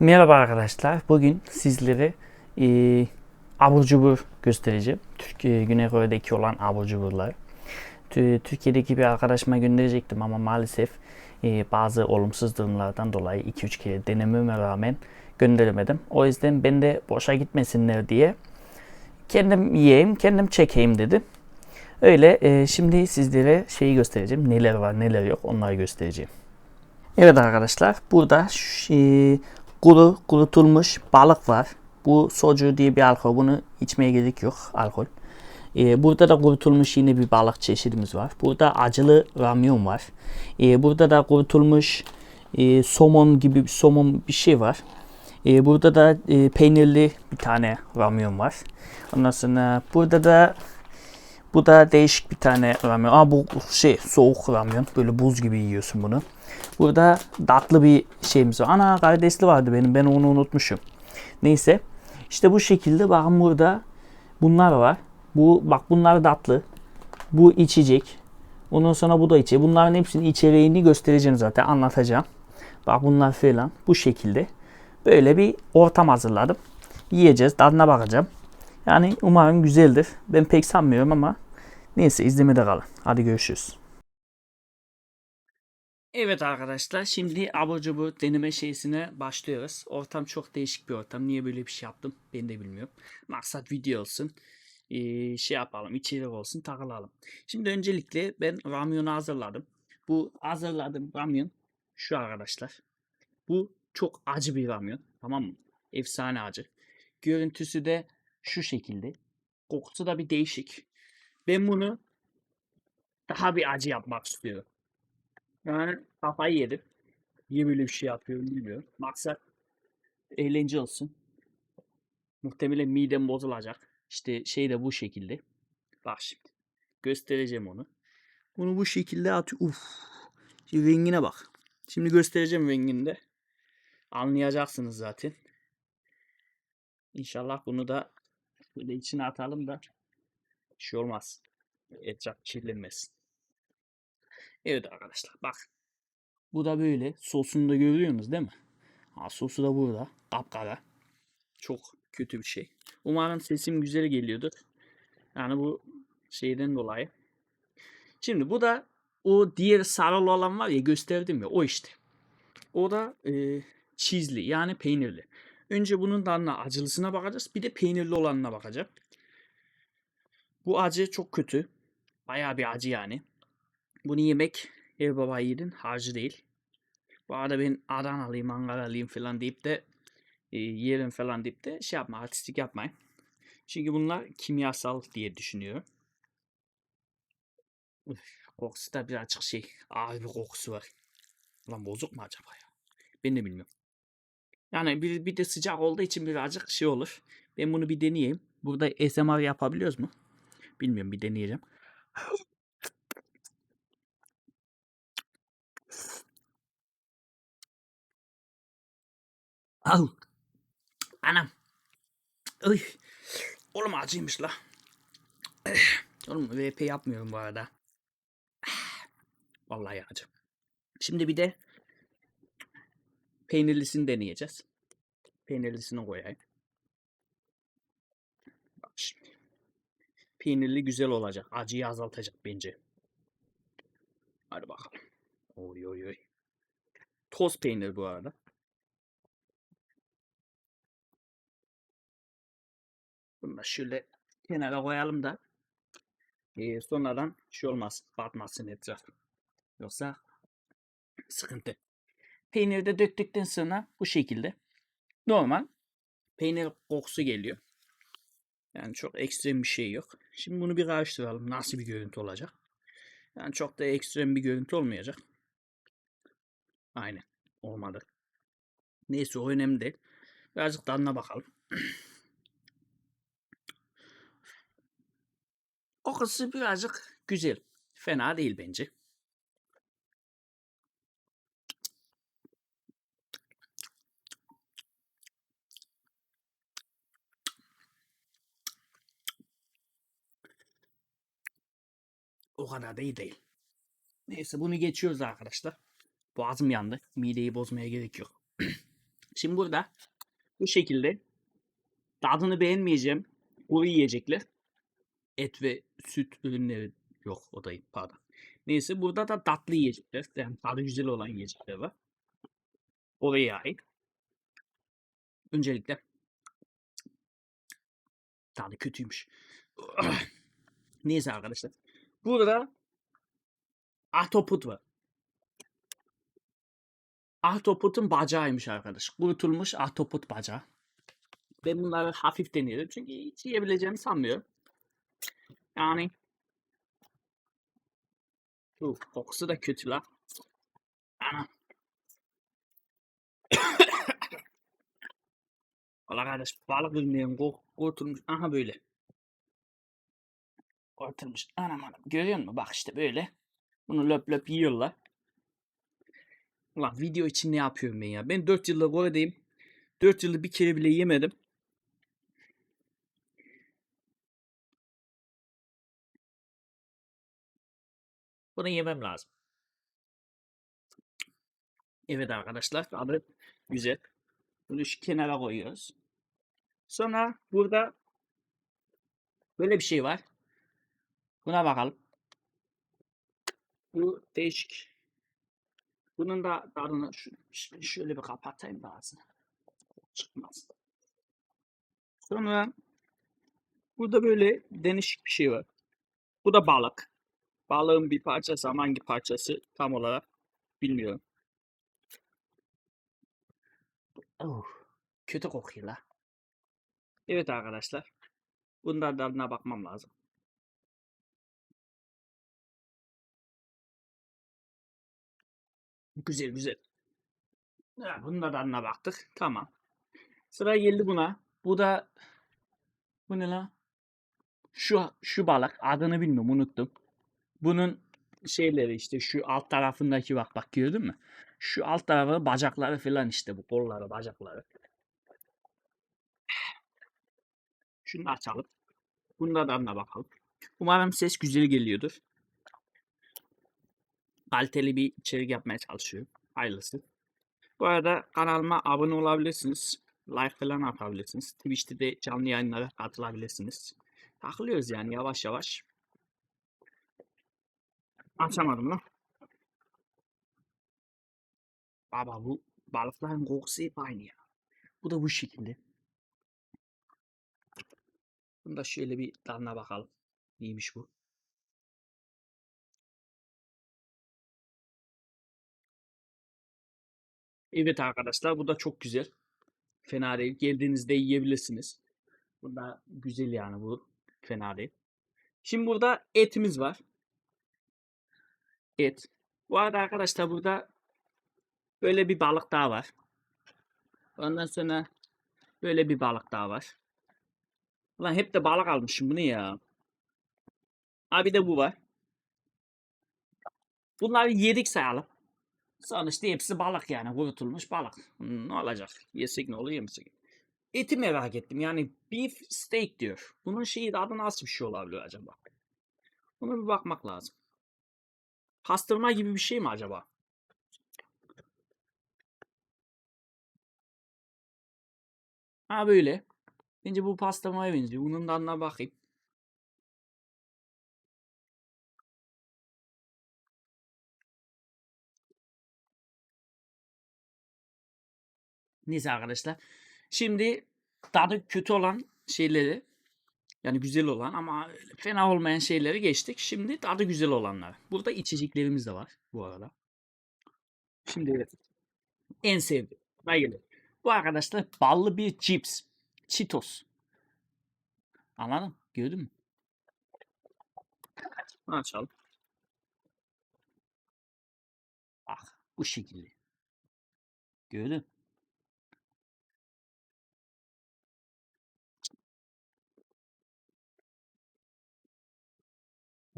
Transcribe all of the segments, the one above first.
Merhaba arkadaşlar. Bugün sizlere e, abur cubur göstereceğim. Türkiye Güney Kore'deki olan abur cuburlar. Tü- Türkiye'deki bir arkadaşıma gönderecektim ama maalesef e, bazı olumsuz durumlardan dolayı 2-3 kere denememe rağmen gönderemedim. O yüzden ben de boşa gitmesinler diye kendim yiyeyim, kendim çekeyim dedim. Öyle e, şimdi sizlere şeyi göstereceğim. Neler var neler yok onları göstereceğim. Evet arkadaşlar burada e, kuru kurutulmuş balık var. Bu soju diye bir alkol. Bunu içmeye gerek yok alkol. E, burada da kurutulmuş yine bir balık çeşidimiz var. Burada acılı ramyon var. E, burada da kurutulmuş e, somon gibi somon bir şey var. E, burada da e, peynirli bir tane ramyon var. Ondan sonra burada da bu da değişik bir tane ramyon. Aa bu şey soğuk ramyon. Böyle buz gibi yiyorsun bunu. Burada tatlı bir şeyimiz var. Ana karidesli vardı benim. Ben onu unutmuşum. Neyse. İşte bu şekilde bakın burada bunlar var. Bu bak bunlar tatlı. Bu içecek. Ondan sonra bu da içecek. Bunların hepsinin içeriğini göstereceğim zaten. Anlatacağım. Bak bunlar falan. Bu şekilde. Böyle bir ortam hazırladım. Yiyeceğiz. Tadına bakacağım. Yani umarım güzeldir. Ben pek sanmıyorum ama neyse izlemede kalın. Hadi görüşürüz. Evet arkadaşlar şimdi abur cubur deneme şeysine başlıyoruz. Ortam çok değişik bir ortam. Niye böyle bir şey yaptım ben de bilmiyorum. Maksat video olsun. Ee, şey yapalım içerik olsun takılalım. Şimdi öncelikle ben ramyonu hazırladım. Bu hazırladığım ramyon şu arkadaşlar. Bu çok acı bir ramyon. Tamam mı? Efsane acı. Görüntüsü de şu şekilde. Kokusu da bir değişik. Ben bunu daha bir acı yapmak istiyorum. Yani kafayı yedim. Niye böyle bir şey yapıyorum bilmiyorum. Maksat eğlence olsun. Muhtemelen midem bozulacak. İşte şey de bu şekilde. Bak şimdi. Göstereceğim onu. Bunu bu şekilde atıyor. Uf. Şimdi rengine bak. Şimdi göstereceğim rengini de. Anlayacaksınız zaten. İnşallah bunu da böyle içine atalım da şey olmaz. Etraf kirlenmesin. Evet arkadaşlar bak. Bu da böyle. Sosunu da görüyorsunuz değil mi? Ha, sosu da burada. Kapkara. Çok kötü bir şey. Umarım sesim güzel geliyordur. Yani bu şeyden dolayı. Şimdi bu da o diğer sarılı olan var ya gösterdim ya o işte. O da e, cheese'li yani peynirli. Önce bunun tadına acılısına bakacağız. Bir de peynirli olanına bakacağım. Bu acı çok kötü. Bayağı bir acı yani. Bunu yemek ev baba yiğidin harcı değil. Bu arada ben Adanalıyım, Ankaralıyım falan deyip de e, yerim falan deyip de şey yapma, artistik yapmayın. Çünkü bunlar kimyasal diye düşünüyorum. Üf, kokusu da birazcık şey, ağır bir kokusu var. Lan bozuk mu acaba ya? Ben de bilmiyorum. Yani bir, bir de sıcak olduğu için birazcık şey olur. Ben bunu bir deneyeyim. Burada ASMR yapabiliyoruz mu? Bilmiyorum bir deneyeceğim. Au. Anam. Uy. Oğlum acıymış la. Oğlum VP yapmıyorum bu arada. Vallahi acı. Şimdi bir de peynirlisini deneyeceğiz. Peynirlisini koyayım. Bak şimdi. Peynirli güzel olacak. Acıyı azaltacak bence. Hadi bakalım. Oy oy oy. Toz peynir bu arada. Bunu da şöyle kenara koyalım da eee, sonradan şey olmaz. Batmasın etraf. Yoksa sıkıntı. Peyniri de döktükten sonra bu şekilde normal peynir kokusu geliyor. Yani çok ekstrem bir şey yok. Şimdi bunu bir karıştıralım. Nasıl bir görüntü olacak? Yani çok da ekstrem bir görüntü olmayacak. Aynen. Olmadı. Neyse o önemli değil. Birazcık tadına bakalım. Kokusu birazcık güzel. Fena değil bence. O kadar da iyi değil. Neyse bunu geçiyoruz arkadaşlar. Boğazım yandı. Mideyi bozmaya gerek yok. Şimdi burada bu şekilde tadını beğenmeyeceğim kuru yiyecekler. Et ve süt ürünleri yok o da pardon. Neyse burada da tatlı yiyecekler. Yani tadı güzel olan yiyecekler var. Oraya ait. Öncelikle tadı kötüymüş. Neyse arkadaşlar. Burada ahtapot var. Ahtapotun bacağıymış arkadaş. Kurutulmuş ahtapot bacağı. Ben bunları hafif deniyorum çünkü hiç yiyebileceğimi sanmıyorum. Yani Uf, kokusu da kötü la. Ana. Valla kardeş balık ürünlerin kok kurtulmuş. Aha böyle. Kurtulmuş. Anam anam. Görüyor musun? Bak işte böyle. Bunu löp löp yiyorlar. Ulan video için ne yapıyorum ben ya? Ben 4 yıldır Kore'deyim. 4 yıldır bir kere bile yemedim. Bunu yemem lazım. Evet arkadaşlar tadı güzel. Bunu şu kenara koyuyoruz. Sonra burada böyle bir şey var. Buna bakalım. Bu değişik. Bunun da tadını şöyle bir kapatayım da ağzını. Çıkmaz. Sonra burada böyle değişik bir şey var. Bu da balık. Balığın bir parçası ama hangi parçası tam olarak bilmiyorum. Oh, kötü kokuyor la. Evet arkadaşlar. Bundan tadına bakmam lazım. Güzel güzel. Ya, bunun da tadına baktık. Tamam. Sıra geldi buna. Bu da bu ne la? Şu şu balık adını bilmiyorum unuttum. Bunun şeyleri işte şu alt tarafındaki bak bak gördün mü? Şu alt tarafı bacakları falan işte bu kolları bacakları. Şunu da açalım. Bunda da bakalım. Umarım ses güzel geliyordur. Kaliteli bir içerik yapmaya çalışıyorum. Hayırlısı. Bu arada kanalıma abone olabilirsiniz. Like falan atabilirsiniz. Twitch'te de canlı yayınlara katılabilirsiniz. Takılıyoruz yani yavaş yavaş. Açamadım lan. Baba bu balıkların kokusu hep aynı ya. Bu da bu şekilde. Bunu da şöyle bir tadına bakalım. Neymiş bu? Evet arkadaşlar bu da çok güzel. Fena değil. Geldiğinizde yiyebilirsiniz. Bu da güzel yani bu. Fena değil. Şimdi burada etimiz var. Et. Bu arada arkadaşlar burada böyle bir balık daha var. Ondan sonra böyle bir balık daha var. Ulan hep de balık almışım. Bu ne ya? Abi de bu var. Bunları yedik sayalım. Sonuçta hepsi balık yani. Kurutulmuş balık. Hmm, ne olacak? Yesek ne olur yemesek. Eti merak ettim. Yani beef steak diyor. Bunun şeyi adı nasıl bir şey olabilir acaba? Buna bir bakmak lazım. Pastırma gibi bir şey mi acaba? Ha böyle. Bence bu pastırmaya benziyor. Bunun tadına bakayım. Neyse arkadaşlar. Şimdi tadı kötü olan şeyleri yani güzel olan ama fena olmayan şeyleri geçtik. Şimdi tadı güzel olanlar. Burada içeceklerimiz de var bu arada. Şimdi evet. En sevdiğim. Bayılırım. Bu arkadaşlar ballı bir cips. Cheetos. Anladın? Gördün mü? Açalım. Bak bu şekilde. Gördün?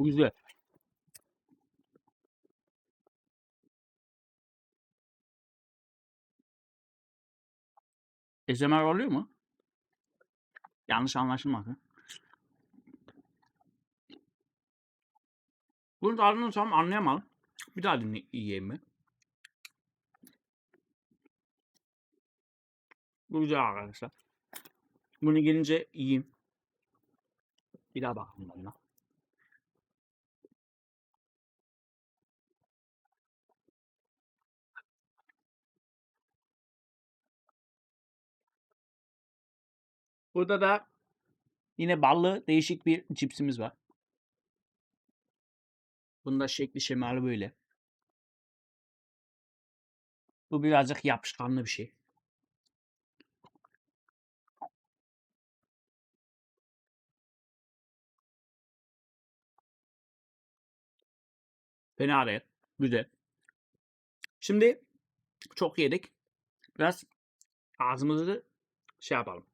Bu güzel. ASMR oluyor mu? Yanlış anlaşılmasın. Bunun tadını tam anlayamadım. Bir daha dinle yiyeyim mi? Bu güzel arkadaşlar. Bunu gelince yiyeyim. Bir daha bakalım bana. Burada da yine ballı değişik bir cipsimiz var. Bunda şekli şemali böyle. Bu birazcık yapışkanlı bir şey. Fena değil. Güzel. Şimdi çok yedik. Biraz ağzımızı şey yapalım.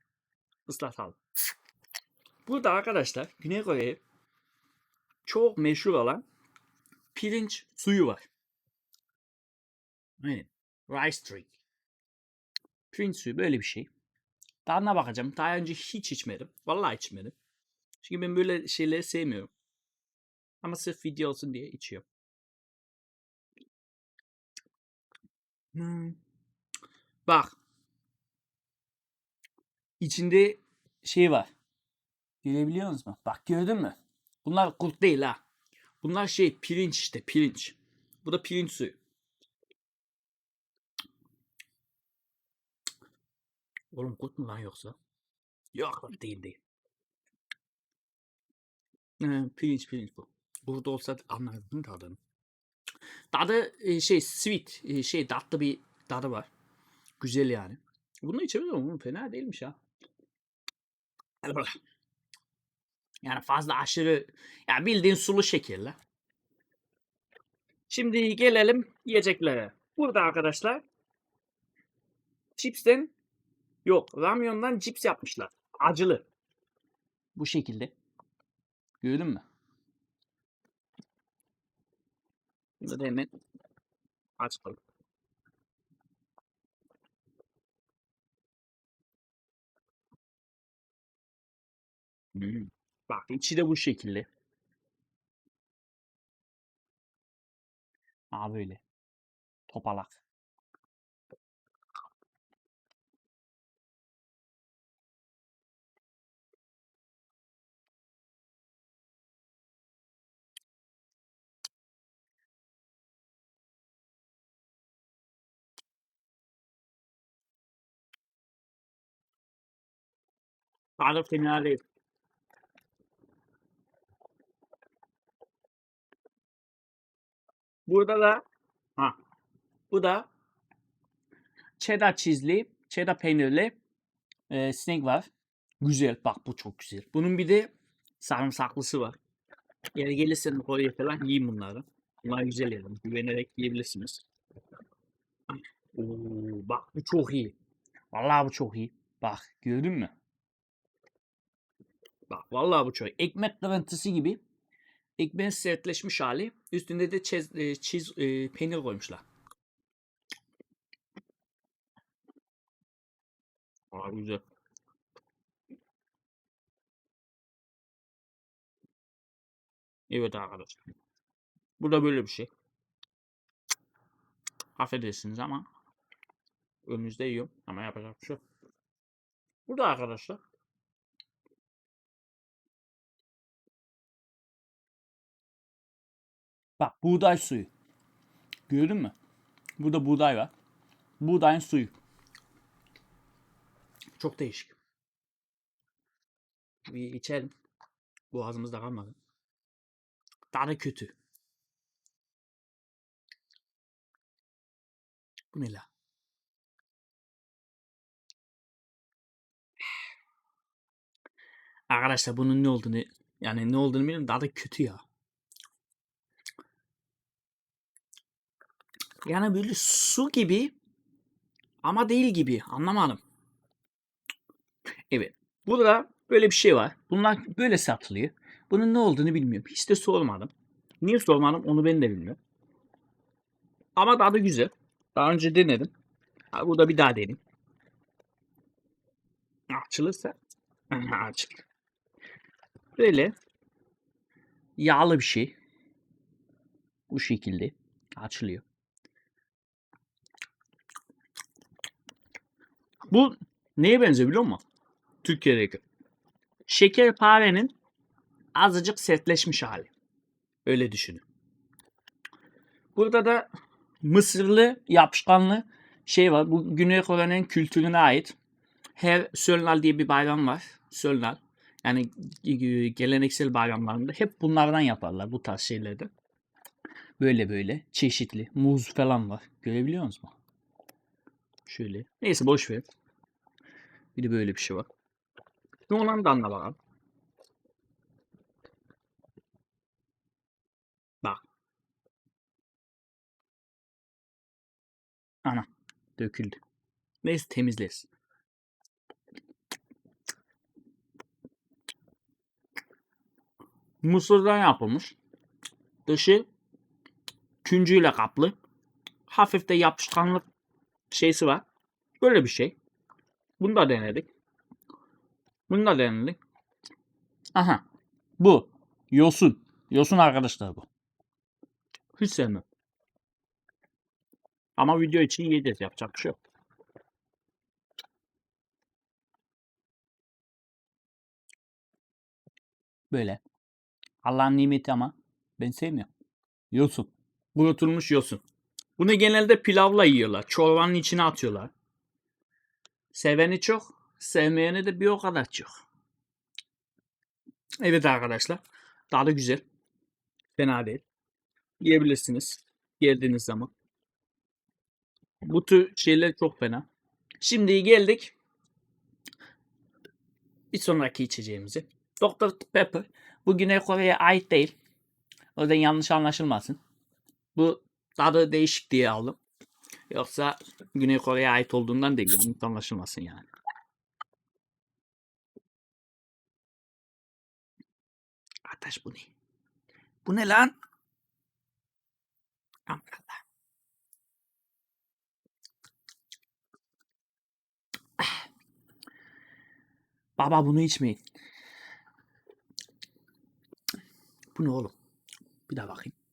Islatalım. Burada arkadaşlar Güney Kore'ye çok meşhur olan pirinç suyu var. Aynen. Rice drink. Pirinç suyu böyle bir şey. Tadına bakacağım. Daha önce hiç içmedim. Vallahi içmedim. Çünkü ben böyle şeyleri sevmiyorum. Ama sırf video olsun diye içiyorum. Hmm. Bak. İçinde şey var. Görebiliyor musunuz? Bak gördün mü? Bunlar kurt değil ha. Bunlar şey pirinç işte pirinç. Bu da pirinç suyu. Oğlum kurt mu lan yoksa? Yok lan değil değil. Ee, pirinç pirinç bu. Burada olsa anlardın tadını. Tadı e, şey sweet e, şey tatlı bir tadı var. Güzel yani. Bunu içemiyorum oğlum fena değilmiş ha. Yani fazla aşırı ya bildiğin sulu şekerle. Şimdi gelelim yiyeceklere. Burada arkadaşlar chipsten yok ramyondan cips yapmışlar. Acılı. Bu şekilde. Gördün mü? Bunu da hemen açalım. Bak içi de bu şekilde. Aa böyle. Topalak. Tadı fena. Burada da ha, bu da cheddar cheese'li, cheddar peynirli e, snack var. Güzel. Bak bu çok güzel. Bunun bir de sarımsaklısı var. Eğer gelirsen Kore'ye falan yiyin bunları. Bunlar güzel yerim. Güvenerek yiyebilirsiniz. Oo, bak bu çok iyi. Vallahi bu çok iyi. Bak gördün mü? Bak vallahi bu çok iyi. Ekmek kırıntısı gibi. Ekmeğin sertleşmiş hali. Üstünde de çez, e, çiz, e, peynir koymuşlar. Aa, güzel. Evet arkadaşlar. Bu da böyle bir şey. Affedersiniz ama önünüzde yiyorum ama yapacak bir şey yok. Burada arkadaşlar Bak buğday suyu. Gördün mü? Burada buğday var. Buğdayın suyu. Çok değişik. Bir içelim. Boğazımızda kalmadı. Tadı kötü. Bu ne la? Arkadaşlar bunun ne olduğunu yani ne olduğunu bilmiyorum. Tadı kötü ya. Yani böyle su gibi ama değil gibi. Anlamadım. Evet. Burada böyle bir şey var. Bunlar böyle satılıyor. Bunun ne olduğunu bilmiyorum. Hiç de sormadım. Niye sormadım onu ben de bilmiyorum. Ama tadı güzel. Daha önce denedim. Ha, burada bir daha deneyim. Açılırsa. Açılır. Böyle yağlı bir şey. Bu şekilde açılıyor. Bu Neye benziyor biliyor musun? Türkiye'deki. Şekerparenin azıcık sertleşmiş hali. Öyle düşünün. Burada da Mısırlı yapışkanlı şey var. Bu Güney Kore'nin kültürüne ait. Her Sölnal diye bir bayram var. Sölnal. Yani e, geleneksel bayramlarında hep bunlardan yaparlar bu tarz şeylerde. Böyle böyle çeşitli. Muz falan var. Görebiliyor musunuz? Şöyle. Neyse boş ver. Bir de böyle bir şey var. Ne olan da anla bakalım. Bak. Ana. Döküldü. Neyse temizleriz. Mısırdan yapılmış. Dışı küncüyle kaplı. Hafif de yapışkanlık şeysi var. Böyle bir şey. Bunu da denedik. Bunu da denedik. Aha. Bu. Yosun. Yosun arkadaşlar bu. Hiç sevmem. Ama video için yiyeceğiz. Yapacak bir şey yok. Böyle. Allah'ın nimeti ama ben sevmiyorum. Yosun. Kurutulmuş yosun. Bunu genelde pilavla yiyorlar. Çorbanın içine atıyorlar. Seveni çok, sevmeyeni de bir o kadar çok. Evet arkadaşlar. Tadı güzel. Fena değil. Yiyebilirsiniz. Geldiğiniz zaman. Bu tür şeyler çok fena. Şimdi geldik bir sonraki içeceğimize. Dr. Pepper. Bu Güney Kore'ye ait değil. O yüzden yanlış anlaşılmasın. Bu tadı değişik diye aldım. Yoksa Güney Kore'ye ait olduğundan değil. Yanlış anlaşılmasın yani. Arkadaş bu ne? Bu ne lan? Ah. Baba bunu içmeyin. Bu ne oğlum? Bir daha bakayım.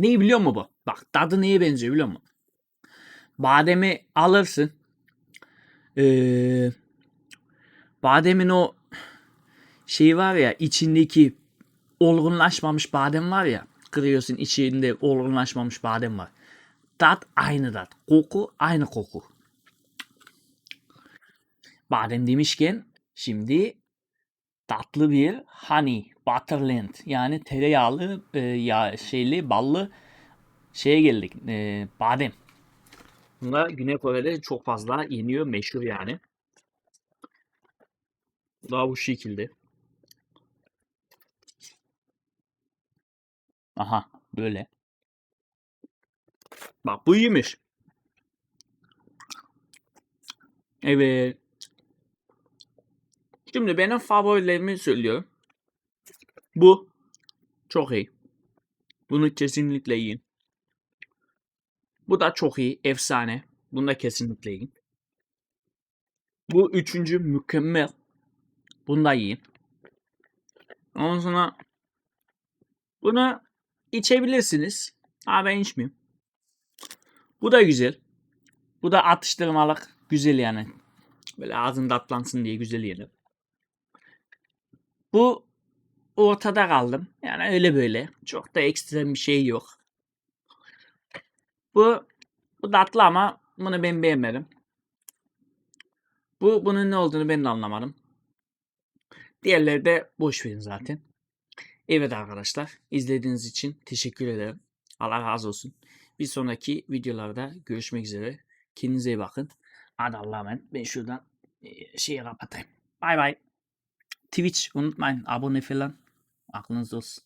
Neyi biliyor musun bu? Bak tadı neye benziyor biliyor musun? Bademi alırsın. Ee, bademin o şey var ya içindeki olgunlaşmamış badem var ya. Kırıyorsun içinde olgunlaşmamış badem var. Tat aynı tat. Koku aynı koku. Badem demişken şimdi tatlı bir honey butterland yani tereyağlı e, ya şeyli ballı şeye geldik e, badem. Bunlar Güney Kore'de çok fazla yeniyor meşhur yani. Daha bu şekilde. Aha böyle. Bak bu iyiymiş. Evet. Şimdi benim favorilerimi söylüyorum. Bu çok iyi. Bunu kesinlikle yiyin. Bu da çok iyi. Efsane. Bunu da kesinlikle yiyin. Bu üçüncü mükemmel. Bunu da yiyin. Ondan sonra bunu içebilirsiniz. Ha ben içmiyorum. Bu da güzel. Bu da atıştırmalık. Güzel yani. Böyle ağzın tatlansın diye güzel yenir. Bu ortada kaldım. Yani öyle böyle. Çok da ekstrem bir şey yok. Bu bu tatlı ama bunu ben beğenmedim. Bu bunun ne olduğunu ben de anlamadım. Diğerleri de boş verin zaten. Evet arkadaşlar izlediğiniz için teşekkür ederim. Allah razı olsun. Bir sonraki videolarda görüşmek üzere. Kendinize iyi bakın. Hadi Allah'a emanet. Ben şuradan şeyi kapatayım. Bay bay. Twitch unutmayın abone falan. Aklınızda olsun.